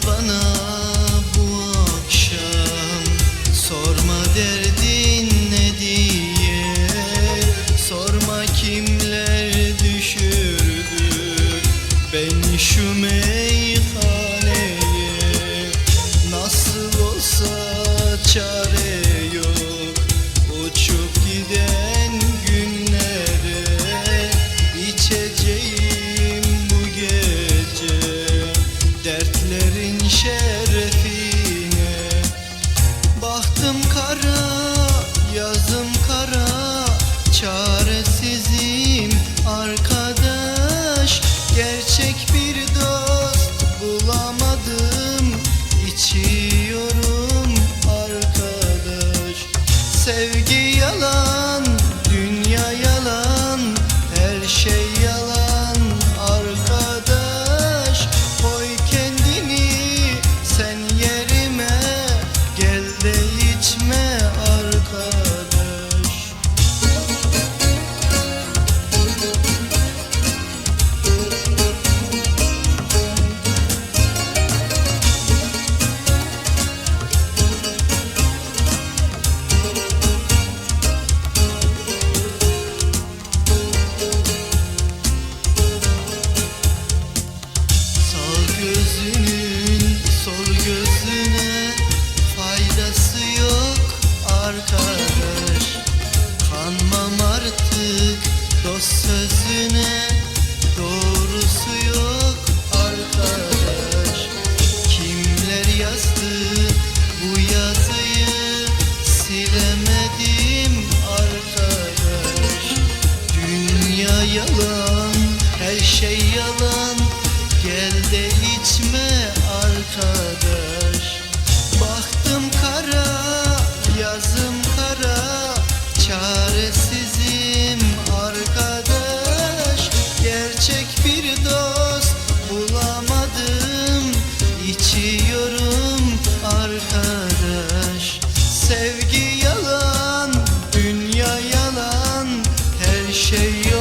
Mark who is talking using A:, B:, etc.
A: bana Hayatım Kanmam artık dost sözüne doğrusu yok arkadaş. Kimler yazdı bu yazıyı silemedim arkadaş. Dünya yalan, her şey yalan Gel de içme arkadaş geçiyorum arkadaş. Sevgi yalan, dünya yalan, her şey yalan